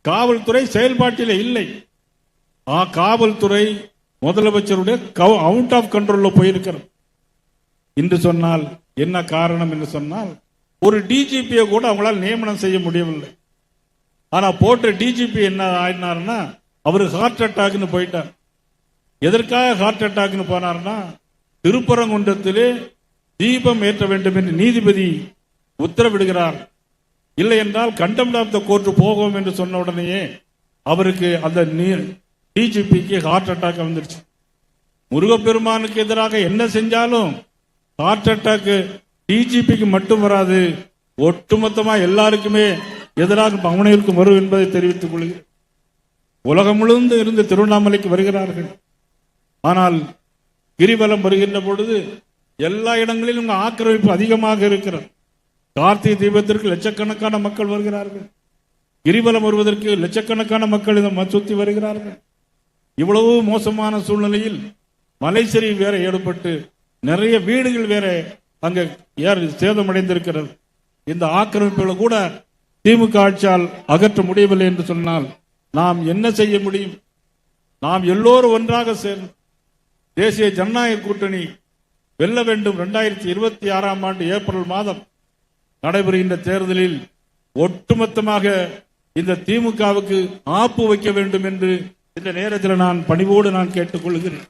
காவல்துறை செயல்பாட்டில் இல்லை. ஆ காவல்துறை முதலமைச்சருடைய அவுட் ஆஃப் கண்ட்ரோல்ல போயிருக்கிறது. என்று சொன்னால் என்ன காரணம் என்று சொன்னால் ஒரு டிஜிபியை கூட அவங்களால் நியமனம் செய்ய முடியவில்லை. ஆனா போட்ட டிஜிபி என்ன ஆயினார்னா அவர் ஹார்ட் அட்டாக்னு போயிட்டார். எதற்காக ஹார்ட் அட்டாக்னு போனார்னா திருப்பரங்குன்றத்திலே தீபம் ஏற்ற வேண்டும் என்று நீதிபதி உத்தரவிடுகிறார். இல்லை என்றால் கண்டம் ஆஃப் த கோர்ட் போகும் என்று சொன்ன உடனேயே அவருக்கு அந்த டிஜிபிக்கு ஹார்ட் அட்டாக் வந்துருச்சு. முருகப்பெருமானுக்கு எதிராக என்ன செஞ்சாலும் ஹார்ட் அட்டாக்கு டிஜிபிக்கு மட்டும் வராது. ஒட்டுமொத்தமா எல்லாருக்குமே எதிராக பவனையிற்கு வரும் என்பதை தெரிவித்துக் கொள்கிறேன் உலகம் முழுந்து இருந்து திருவண்ணாமலைக்கு வருகிறார்கள். ஆனால் கிரிவலம் வருகின்ற பொழுது எல்லா இடங்களிலும் ஆக்கிரமிப்பு அதிகமாக இருக்கிறது. கார்த்திகை தீபத்திற்கு லட்சக்கணக்கான மக்கள் வருகிறார்கள். கிரிவலம் வருவதற்கு லட்சக்கணக்கான மக்கள் இதை சுத்தி வருகிறார்கள். இவ்வளவு மோசமான சூழ்நிலையில் மலைசரி வேற ஏற்பட்டு நிறைய வீடுகள் வேற அங்க சேதமடைந்திருக்கிறது. இந்த ஆக்கிரமிப்புகளை கூட திமுக ஆட்சியால் அகற்ற முடியவில்லை என்று சொன்னால் நாம் என்ன செய்ய முடியும்? நாம் எல்லோரும் ஒன்றாக சேர்ந்து தேசிய ஜனநாயக கூட்டணி வெல்ல வேண்டும். இரண்டாயிரத்தி இருபத்தி ஆறாம் ஆண்டு ஏப்ரல் மாதம் நடைபெறுகின்ற தேர்தலில் ஒட்டுமொத்தமாக இந்த திமுகவுக்கு ஆப்பு வைக்க வேண்டும் என்று இந்த நேரத்தில் நான் பணிவோடு நான் கேட்டுக்கொள்கிறேன்.